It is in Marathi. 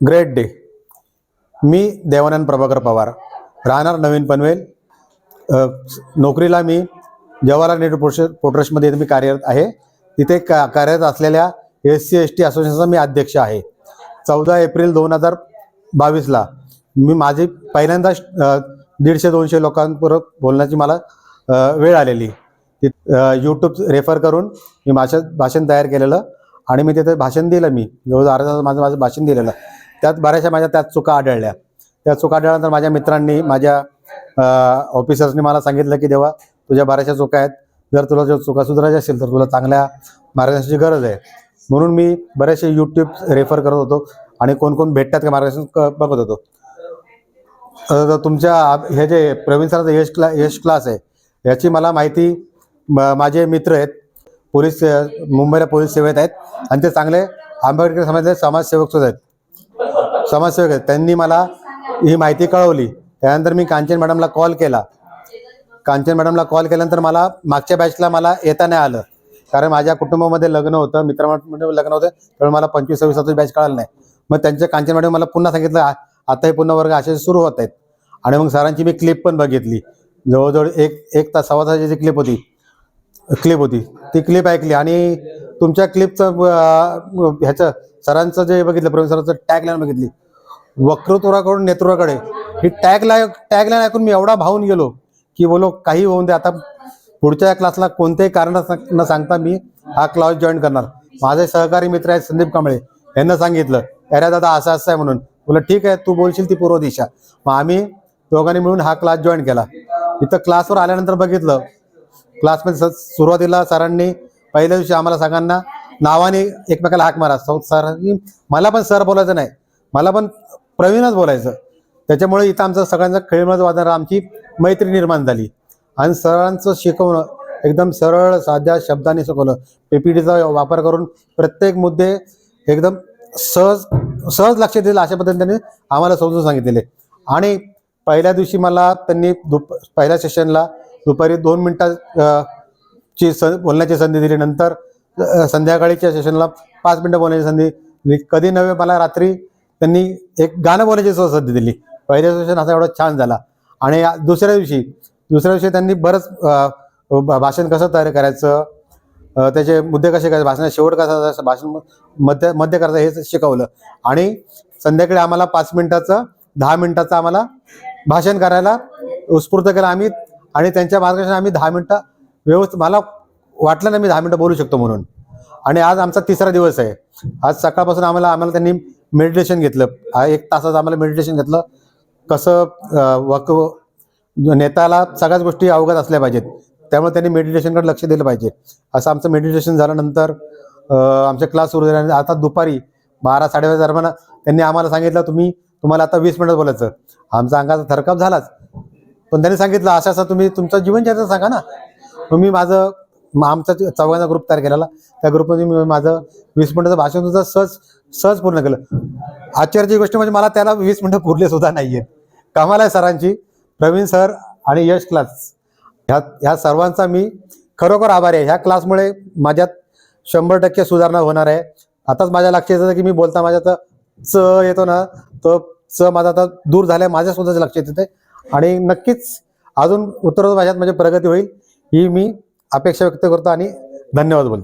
ग्रेट डे मी देवानंद प्रभाकर पवार. राहणार नवीन पनवेल. नोकरीला मी जवाहरलाल नेहरू पोर्श पोट्रेशमध्ये मी कार्यरत आहे. तिथे का कार्यरत असलेल्या एस सी एस टी असोसिएशनचा मी अध्यक्ष आहे. चौदा एप्रिल दोन हजार बावीसला मी माझी पहिल्यांदा दीडशे दोनशे लोकांबरोबर बोलण्याची मला वेळ आलेली. यूट्यूब रेफर करून मी माझ्या भाषण तयार केलेलं आणि मी तिथे भाषण दिलं मी. जवळजवळ अर्धा तास माझं माझं भाषण दिलेलं. त्यात बऱ्याचशा माझ्या त्यात चुका आढळल्या. त्या चुका आढळल्यानंतर माझ्या मित्रांनी माझ्या ऑफिसर्सनी मला सांगितलं की देवा तुझ्या बऱ्याचशा चुका आहेत. जर तुला जर चुका सुधारायच्या असेल तर तुला चांगल्या मार्गदर्शनाची गरज आहे. म्हणून मी बरेचसे यूट्यूब रेफर करत होतो आणि कोण कोण भेटतात का मार्गदर्शन क- बघत होतो. तर तुमच्या हे जे प्रवीण सरांचा यश क्ला यश क्लास आहे याची मला माहिती म- माझे मित्र आहेत. पोलीस मुंबईला पोलीस सेवेत आहेत. आणि ते चांगले आंबेडकर समाजाचे समाजसेवक सुद्धा आहेत. समाजसेवक आहेत त्यांनी मला ही माहिती कळवली. त्यानंतर मी कांचन मॅडमला कॉल केला. कांचन मॅडमला कॉल केल्यानंतर मला मागच्या बॅचला मला येता नाही आलं. कारण माझ्या कुटुंबामध्ये लग्न होतं मित्रामध्ये लग्न होतं त्यामुळे मला पंचवीस सव्वीस सत्तावीस बॅच कळाला नाही. मग त्यांच्या कांचन मॅडम मला पुन्हा सांगितलं "आ- आता हे पुन्हा वर्ग असे सुरू होत आहेत. आणि मग सरांची मी क्लिप पण बघितली. जवळजवळ एक एक तास सव्वा तासाची जी क्लिप होती. क्लिप होती. ती क्लिप ऐकली आणि तुमच्या क्लिपचं ह्याचं सरांचं जे बघितलं प्रवीण सरांचं टॅगलाईन बघितली. वक्रतुराकडून नेतृत्वाकडे. ही टॅगलाईन टॅगलाईन ऐकून मी एवढा भावून गेलो की बोलो काही होऊन दे. आता पुढच्या क्लासला कोणत्याही कारण न सांगता मी हा क्लास जॉईन करणार. माझे सहकारी मित्र आहेत संदीप कांबळे. यांना सांगितलं अरे दादा असं असं आहे म्हणून. बोला ठीक आहे तू बोलशील ती पूर्व दिशा. मग आम्ही दोघांनी मिळून हा क्लास जॉईन केला. इथं क्लासवर आल्यानंतर बघितलं क्लासमध्ये स सुरुवातीला सरांनी पहिल्या दिवशी आम्हाला सगळ्यांना नावाने एकमेकाला हाक मारा. सर सरांनी मला पण सर बोलायचं नाही. मला पण प्रवीणच बोलायचं. त्याच्यामुळे इथं आमचं सगळ्यांचं खेळमज वाजणार आमची मैत्री निर्माण झाली. आणि सरांचं शिकवणं एकदम सरळ साध्या शब्दाने शिकवलं. पीपीटीचा वापर करून प्रत्येक मुद्दे एकदम सहज सहज लक्ष दिलं अशा पद्धतीने त्यांनी आम्हाला समजून सांगितलेले. आणि पहिल्या दिवशी मला त्यांनी दुप पहिल्या सेशनला दुपारी दोन मिनटा ची स बोलण्याची संधी दिली. नंतर संध्याकाळीच्या सेशनला पाच मिनटं बोलण्याची संधी दिली. कधी नव्हे मला रात्री त्यांनी एक गाणं बोलायची संधी दिली. पहिल्या सेशन असा एवढा छान झाला. आणि दुसऱ्या दिवशी दुसऱ्या दिवशी त्यांनी बरंच भा- भाषण कसं तयार करायचं त्याचे मुद्दे कसे करायचे भाषणात शेवट कसा भाषण मध्य मध्य करायचं हे शिकवलं. आणि संध्याकाळी आम्हाला पाच मिनिटाचं दहा मिनिटाचं आम्हाला भाषण करायला उत्स्फूर्त केलं. आम्ही आणि त्यांच्या मार्गदर्शन आम्ही दहा मिनटं व्यवस्थित मला वाटलं नाही मी दहा मिनटं बोलू शकतो म्हणून. आणि आज आमचा तिसरा दिवस आहे. आज सकाळपासून आम्हाला आम्हाला त्यांनी मेडिटेशन घेतलं. एक तासाचं आम्हाला मेडिटेशन घेतलं. कसं वक नेत्याला सगळ्याच गोष्टी अवगत असल्या पाहिजेत. त्यामुळे त्यांनी मेडिटेशनकडे लक्ष दिलं पाहिजे. असं आमचं मेडिटेशन झाल्यानंतर आमचे क्लास सुरू झाले आता दुपारी बारा साडेबारा दरम्यान त्यांनी आम्हाला सांगितलं तुम्ही तुम्हाला आता वीस मिनिटं बोलायचं. आमचा अंगाचा थरकाप झालाच. पण त्यांनी सांगितलं असं असं तुम्ही तुमचं जीवनचरित्र सांगा ना. तुम्ही माझं आमचा चौघांचा ग्रुप तयार केलेला. त्या ग्रुपमध्ये मी माझं वीस मिनिटाचं भाषण सुद्धा सहज सहज पूर्ण केलं. आश्चर्याची गोष्ट म्हणजे मला त्याला वीस मिनिटं पुरले सुद्धा नाही आहेत कमाल आहे सरांची. प्रवीण सर आणि यश क्लास. ह्या ह्या सर्वांचा मी खरोखर आभारी आहे. ह्या क्लासमुळे माझ्यात शंभर टक्के सुधारणा होणार आहे. आताच माझ्या लक्षात येतं की मी बोलता माझ्या तर च येतो ना. तो च माझा आता दूर झाल्या. माझ्या सुद्धा लक्षात येते. आणि नक्कीच अजून उत्तर भाषेत माझी म्हणजे प्रगती होईल ही मी अपेक्षा व्यक्त करतो आणि धन्यवाद बोलतो.